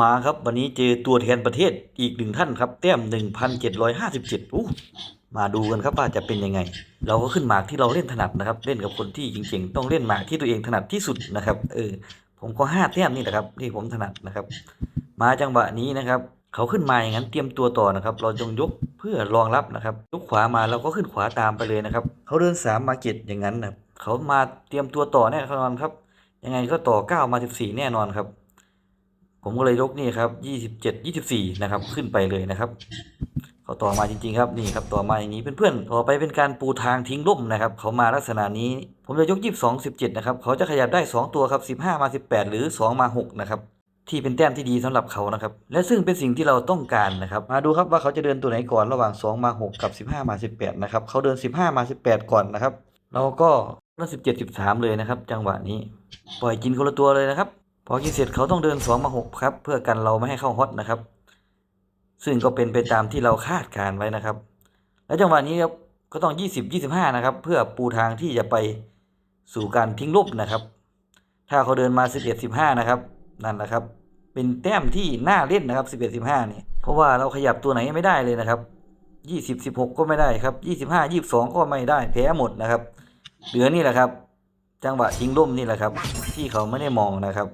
มาครับ วันนี้เจอตัวแทนประเทศอีกหนึ่งท่านครับ แต้ม1,757อู้มาดูกันครับว่าจะเป็นยังไง เราก็ขึ้นหมากที่เราเล่นถนัดนะครับ เล่นกับคนที่เก่งๆ ต้องเล่นหมากที่ตัวเองถนัดที่สุดนะครับ เออ ผมก็ห้าแต้มนี่แหละครับที่ผมถนัดนะครับ มาจังหวะนี้นะครับเขาขึ้นมาอย่างนั้นเตรียมตัวต่อนะครับ เราจงยกเพื่อรองรับนะครับยกขวามาเราก็ขึ้นขวาตามไปเลยนะครับเขาเดินสามมาเก็ตอย่างนั้นนะเขามาเตรียมตัวต่อแน่นอนครับ ยังไงก็ต่อเก้ามาสิบสี่แน่นอนครับ ผมก็เลยยกนี่ครับยี่สิบเจ็ดยี่สิบสี่นะครับขึ้นไปเลยนะครับเขาต่อมาจริงๆครับนี่ครับต่อมาอย่างนี้เพื่อนๆต่อไปเป็นการปูทางทิ้งร่มนะครับเขามาลักษณะนี้ ผมจะยกยี่สิบสองสิบเจ็ดนะครับเขาจะขยับได้สองตัวครับสิบห้ามาสิบแปดหรือสองมาหกนะครับที่เป็นแต้มที่ดีสำหรับเขานะครับ และซึ่งเป็นสิ่งที่เราต้องการนะครับ มาดูครับว่าเขาจะเดินตัวไหนก่อนระหว่าง 2 มา 6 กับ 15 มา 18 นะครับ เขาเดิน 15 มา 18 ก่อนนะครับ เราก็เล่น17 13 เลยนะครับ จังหวะนี้ ปล่อยกินคนละตัวเลยนะครับ พอกินเสร็จเขาต้องเดิน2มา6ครับ เพื่อกันเราไม่ให้เข้าฮอตนะครับ ซึ่งก็เป็นไปตามที่เราคาดการไว้นะครับ และจังหวะนี้ครับก็ต้อง 20 25 นะครับ เพื่อปูทางที่จะไปสู่การทิ้งลบนะครับ ถ้าเขาเดินมา 11 15 นะครับ นั่นแหละครับ เป็นแต้มที่น่าเล่นนะครับ 11 15 นี่ เพราะว่าเราขยับตัวไหนไม่ได้เลยนะครับ 20 16 ก็ไม่ได้ครับ 25 22 ก็ไม่ได้แพ้หมดนะครับ เหลือนี่แหละครับ จังหวะทิ้งร่มนี่แหละครับ ที่เขาไม่ได้มองนะครับ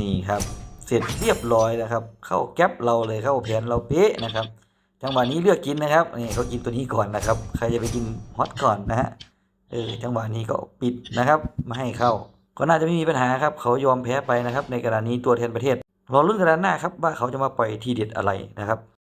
นี่ครับ เสร็จเรียบร้อยนะครับ เข้าแก๊ปเราเลยเข้าแผนเราเป๊ะนะครับจังหวะนี้เลือกกินนะครับนี่เขากินตัวนี้ก่อนนะครับ ใครจะไปกินฮอตก่อนนะฮะเออจังหวะนี้ก็ปิดนะครับไม่ให้เข้า ก็น่าจะไม่มีปัญหาครับ เขายอมแพ้ไปนะครับ ในกรณีตัวแทนประเทศรอรุ่นกระดานหน้าครับว่าเขาจะมาปล่อยทีเด็ดอะไรนะครับ